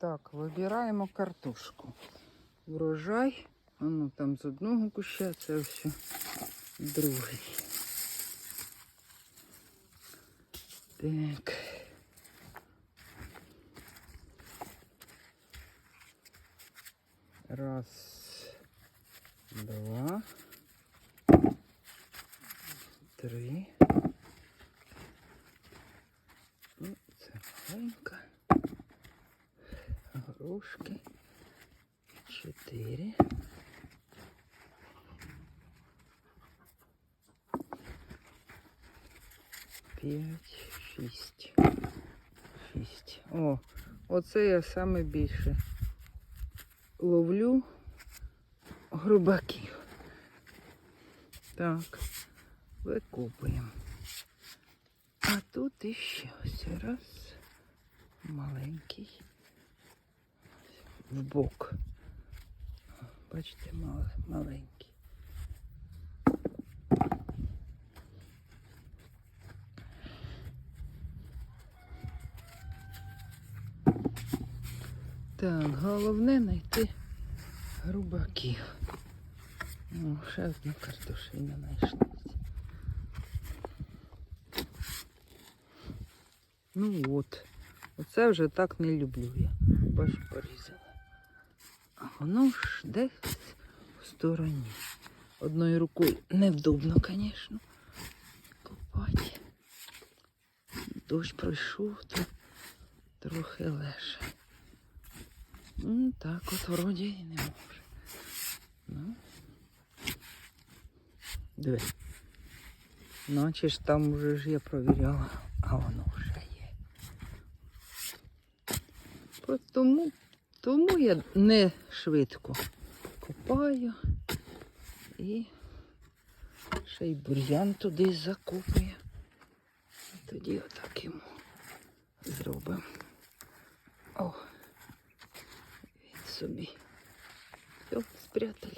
Так, вибираємо картошку. Врожай. Ну там з одного куща, це все другий. Так. Раз, два, три. Ну, це маленька. Горошки. Чотири. П'ять, шість. Шість. О, оце я саме більше ловлю грубаків. Так, викопуємо. А тут іще ось раз. Маленький. В бок. Бачите, мал- маленький. Так, головне знайти грубаків. О, ще одну картошину знайшлася. Ну от, оце вже так не люблю я. Бачу, порізала. Воно ж десь в стороні. Одною рукою невдобно, звісно. Копати. Дощ пройшов, то трохи легше. Ну, так от вроді і не може. Ну. Диви. Наче ж там вже ж я провіряла, а воно вже є. Тому, тому я не швидко копаю і ще й бур'ян туди закопую. Тоді отак йому зробимо. О, він собі. Все, спрятали.